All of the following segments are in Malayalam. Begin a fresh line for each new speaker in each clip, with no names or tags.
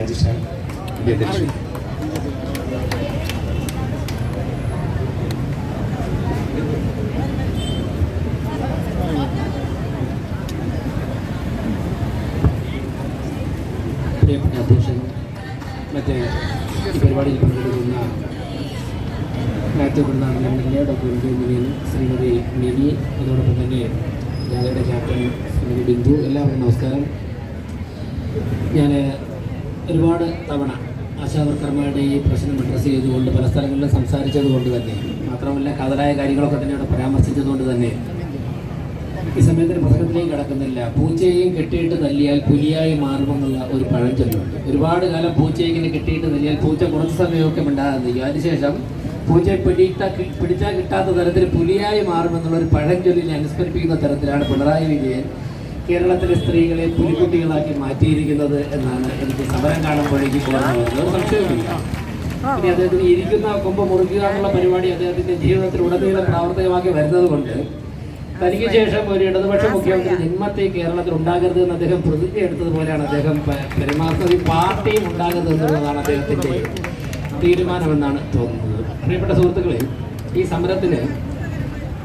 രാജേഷാണ് അധ്യക്ഷൻ
മറ്റേ ഈ പരിപാടിയിൽ പങ്കെടുക്കുന്ന Mathew കുടുംബാണ് M L A doctor M Shrimathi Mini അതോടൊപ്പം തന്നെ ജാഥയുടെ ക്യാപ്റ്റൻ ശ്രീമതി ബിന്ദു എല്ലാവർക്കും നമസ്കാരം ഞാൻ ഒരുപാട് തവണ ആശാവർക്കർമാരുടെ ഈ പ്രശ്നം അഡ്രസ്സ് ചെയ്തുകൊണ്ട് പല സ്ഥലങ്ങളിലും സംസാരിച്ചത് കൊണ്ട് തന്നെ മാത്രമല്ല കാതലായ കാര്യങ്ങളൊക്കെ തന്നെ അവിടെ പരാമർശിച്ചത് കൊണ്ട് തന്നെ ഈ സമയത്തിന് പ്രസംഗത്തിലേക്ക് കിടക്കുന്നില്ല. പൂച്ചയെയും കെട്ടിയിട്ട് തല്ലിയാൽ പുലിയായി മാറുമെന്നുള്ള ഒരു പഴഞ്ചൊല്ലുണ്ട് ഒരുപാട് കാലം പൂച്ചയെ ഇങ്ങനെ കെട്ടിയിട്ട് തല്ലിയാൽ പൂച്ച കുറച്ച് സമയമൊക്കെ ഉണ്ടാകുന്നില്ല അതിനുശേഷം പൂച്ചയെ പിടിയിട്ട പിടിച്ചാൽ കിട്ടാത്ത തരത്തിൽ പുലിയായി മാറുമെന്നുള്ള ഒരു പഴഞ്ചൊല്ലിനെ അനുസ്മരിപ്പിക്കുന്ന തരത്തിലാണ് പിണറായി വിജയൻ കേരളത്തിലെ സ്ത്രീകളെ പുലിക്കുട്ടികളാക്കി മാറ്റിയിരിക്കുന്നത് എന്നാണ് എനിക്ക് സമരം കാണുമ്പോഴേക്ക് തോന്നുന്നത് സംശയമില്ല പിന്നെ ഇനി അദ്ദേഹത്തിന് ഇരിക്കുന്ന കൊമ്പ് മുറിക്കുക എന്നുള്ള പരിപാടി അദ്ദേഹത്തിന്റെ ജീവിതത്തിൽ ഉടനീളം പ്രാവർത്തികമാക്കി വരുന്നത് കൊണ്ട് തനിക്ക് ശേഷം ഒരു ഇടതുപക്ഷ മുഖ്യമന്ത്രി ജന്മത്തെ കേരളത്തിൽ ഉണ്ടാകരുത് എന്ന് അദ്ദേഹം പ്രതിജ്ഞ എടുത്തതുപോലെയാണ് അദ്ദേഹം പരമാവധി പാർട്ടിയും ഉണ്ടാകരുത് എന്നുള്ളതാണ് അദ്ദേഹത്തിന്റെ തീരുമാനമെന്നാണ് തോന്നുന്നത്. പ്രിയപ്പെട്ട സുഹൃത്തുക്കളെ ഈ സമരത്തിന്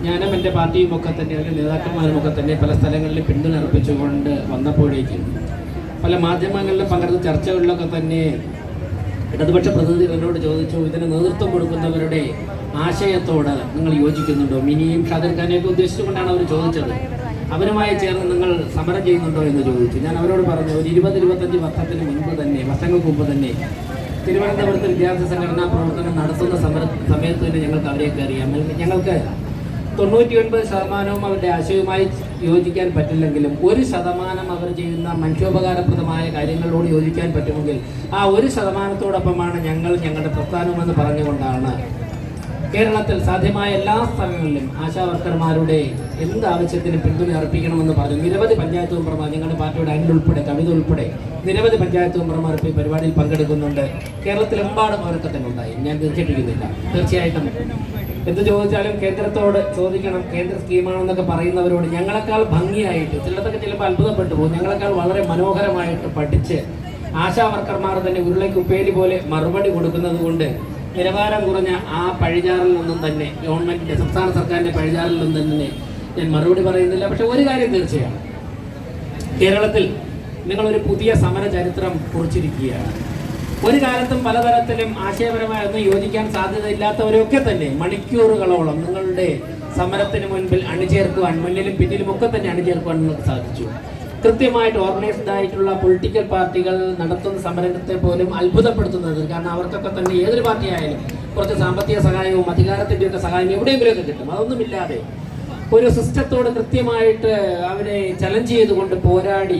ഞാനും എന്റെ പാർട്ടിയും ഒക്കെ തന്നെ അല്ലെങ്കിൽ നേതാക്കന്മാരും ഒക്കെ തന്നെ പല സ്ഥലങ്ങളിൽ പിന്തുണ അർപ്പിച്ചുകൊണ്ട് വന്നപ്പോഴേക്കും പല മാധ്യമങ്ങളിലും പങ്കെടുത്ത ചർച്ചകളിലൊക്കെ തന്നെ ഇടതുപക്ഷ പ്രതിനിധികളോട് ചോദിച്ചു ഇതിന് നേതൃത്വം കൊടുക്കുന്നവരുടെ ആശയത്തോട് നിങ്ങൾ യോജിക്കുന്നുണ്ടോ? മിനിയും ഷാദർ ഖാനെയൊക്കെ ഉദ്ദേശിച്ചുകൊണ്ടാണ് അവർ ചോദിച്ചത്. അവരുമായി ചേർന്ന് നിങ്ങൾ സമരം ചെയ്യുന്നുണ്ടോ എന്ന് ചോദിച്ചു. ഞാൻ അവരോട് പറഞ്ഞു ഒരു ഇരുപത് ഇരുപത്തഞ്ച് വർഷത്തിന് മുൻപ് തന്നെ വർഷങ്ങൾക്ക് മുമ്പ് തന്നെ തിരുവനന്തപുരത്ത് വിദ്യാർത്ഥി സംഘടനാ പ്രവർത്തനം നടത്തുന്ന സമര സമയത്ത് തന്നെ ഞങ്ങൾക്ക് അവരെയൊക്കെ അറിയാം. ഞങ്ങൾക്ക് തൊണ്ണൂറ്റി ഒൻപത് ശതമാനവും അവരുടെ ആശയവുമായി യോജിക്കാൻ പറ്റില്ലെങ്കിലും ഒരു ശതമാനം അവർ ചെയ്യുന്ന മനുഷ്യോപകാരപ്രദമായ കാര്യങ്ങളോട് യോജിക്കാൻ പറ്റുമെങ്കിൽ ആ ഒരു ശതമാനത്തോടൊപ്പമാണ് ഞങ്ങൾ ഞങ്ങളുടെ പ്രസ്ഥാനമെന്ന് പറഞ്ഞുകൊണ്ടാണ് കേരളത്തിൽ സാധ്യമായ എല്ലാ സ്ഥലങ്ങളിലും ആശാവർക്കർമാരുടെ എന്ത് ആവശ്യത്തിനും പിന്തുണ അർപ്പിക്കണമെന്ന് പറഞ്ഞു. നിരവധി പഞ്ചായത്ത് മെമ്പർമാർ ഞങ്ങളുടെ പാർട്ടിയുടെ അനിൽ ഉൾപ്പെടെ കവിത ഉൾപ്പെടെ നിരവധി പഞ്ചായത്ത് മെമ്പർമാർ ഇപ്പോൾ ഈ പരിപാടിയിൽ പങ്കെടുക്കുന്നുണ്ട്. കേരളത്തിലെമ്പാടും ഉണ്ടായി. ഞാൻ തീർച്ചയായിട്ടും എന്ത് ചോദിച്ചാലും കേന്ദ്രത്തോട് ചോദിക്കണം കേന്ദ്ര സ്കീമാണെന്നൊക്കെ പറയുന്നവരോട് ഞങ്ങളെക്കാൾ ഭംഗിയായിട്ട് ചിലതൊക്കെ ചിലപ്പോൾ അത്ഭുതപ്പെട്ടു പോകും. ഞങ്ങളെക്കാൾ വളരെ മനോഹരമായിട്ട് പഠിച്ച് ആശാവർക്കർമാർ തന്നെ ഉരുളയ്ക്ക് ഉപ്പേരി പോലെ മറുപടി കൊടുക്കുന്നത് കൊണ്ട് നിലവാരം കുറഞ്ഞ ആ പഴിചാറിൽ നിന്നും തന്നെ ഗവൺമെന്റിന്റെ സംസ്ഥാന സർക്കാരിന്റെ പഴിചാറിൽ നിന്നും തന്നെ ഞാൻ മറുപടി പറയുന്നില്ല. പക്ഷെ ഒരു കാര്യം തീർച്ചയാണ്. കേരളത്തിൽ നിങ്ങളൊരു പുതിയ സമര ചരിത്രം കുറിച്ചിരിക്കുകയാണ്. ഒരു കാലത്തും പലതരത്തിലും ആശയപരമായൊന്നും യോജിക്കാൻ സാധ്യതയില്ലാത്തവരൊക്കെ തന്നെ മണിക്കൂറുകളോളം നിങ്ങളുടെ സമരത്തിന് മുൻപിൽ അണിചേർക്കുവാൻ മുന്നിലും പിന്നിലും ഒക്കെ തന്നെ അണിചേർക്കുവാൻ നിങ്ങൾക്ക് സാധിച്ചു. കൃത്യമായിട്ട് ഓർഗനൈസ്ഡ് ആയിട്ടുള്ള പൊളിറ്റിക്കൽ പാർട്ടികൾ നടത്തുന്ന സമരത്തെ പോലും അത്ഭുതപ്പെടുത്തുന്നത് കാരണം അവർക്കൊക്കെ തന്നെ ഏതൊരു പാർട്ടി ആയാലും കുറച്ച് സാമ്പത്തിക സഹായവും അധികാരത്തിന്റെയൊക്കെ സഹായം എവിടെയെങ്കിലുമൊക്കെ കിട്ടും. അതൊന്നുമില്ലാതെ ഒരു സിസ്റ്റത്തോട് കൃത്യമായിട്ട് അവരെ ചലഞ്ച് ചെയ്തുകൊണ്ട് പോരാടി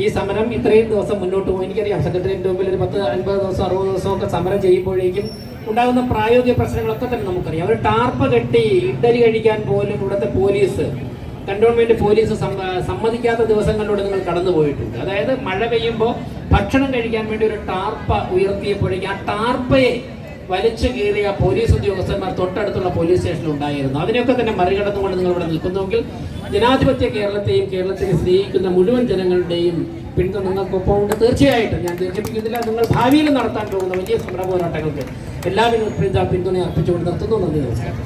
ഈ സമരം ഇത്രയും ദിവസം മുന്നോട്ട് പോകും. എനിക്കറിയാം സെക്രട്ടേറിയറ്റ് മുമ്പിൽ ഒരു പത്ത് അൻപത് ദിവസം അറുപത് ദിവസമൊക്കെ സമരം ചെയ്യുമ്പോഴേക്കും ഉണ്ടാകുന്ന പ്രായോഗിക പ്രശ്നങ്ങളൊക്കെ തന്നെ നമുക്കറിയാം. ഒരു ടാർപ്പ് കെട്ടി ഇഡലി കഴിക്കാൻ പോലും ഇവിടുത്തെ പോലീസ് കണ്ടോൺമെന്റ് പോലീസ് സമ്മതിക്കാത്ത ദിവസങ്ങളിലൂടെ നിങ്ങൾ കടന്നു പോയിട്ടുണ്ട്. അതായത് മഴ പെയ്യുമ്പോൾ ഭക്ഷണം കഴിക്കാൻ വേണ്ടി ഒരു ടാർപ്പ ഉയർത്തിയപ്പോഴേക്കും ആ ടാർപ്പയെ വലിച്ചു കീറിയ പോലീസ് ഉദ്യോഗസ്ഥന്മാർ തൊട്ടടുത്തുള്ള പോലീസ് സ്റ്റേഷനിൽ ഉണ്ടായിരുന്നു. അതിനെയൊക്കെ തന്നെ മറികടന്നുകൊണ്ട് നിങ്ങൾ ഇവിടെ നിൽക്കുന്നുവെങ്കിൽ ജനാധിപത്യ കേരളത്തെയും കേരളത്തിനെ സ്നേഹിക്കുന്ന മുഴുവൻ ജനങ്ങളുടെയും പിന്തുണ നിങ്ങൾക്കൊപ്പം ഉണ്ട്. തീർച്ചയായിട്ടും ഞാൻ ദീർഘിപ്പിക്കുന്നില്ല. നിങ്ങൾ ഭാവിയിൽ നടത്താൻ പോകുന്ന വലിയ സമര പോരാട്ടങ്ങൾക്ക് എല്ലാവരും പിന്തുണ അർപ്പിച്ചുകൊണ്ട് നിർത്തുന്നു. നന്ദി നമസ്കാരം.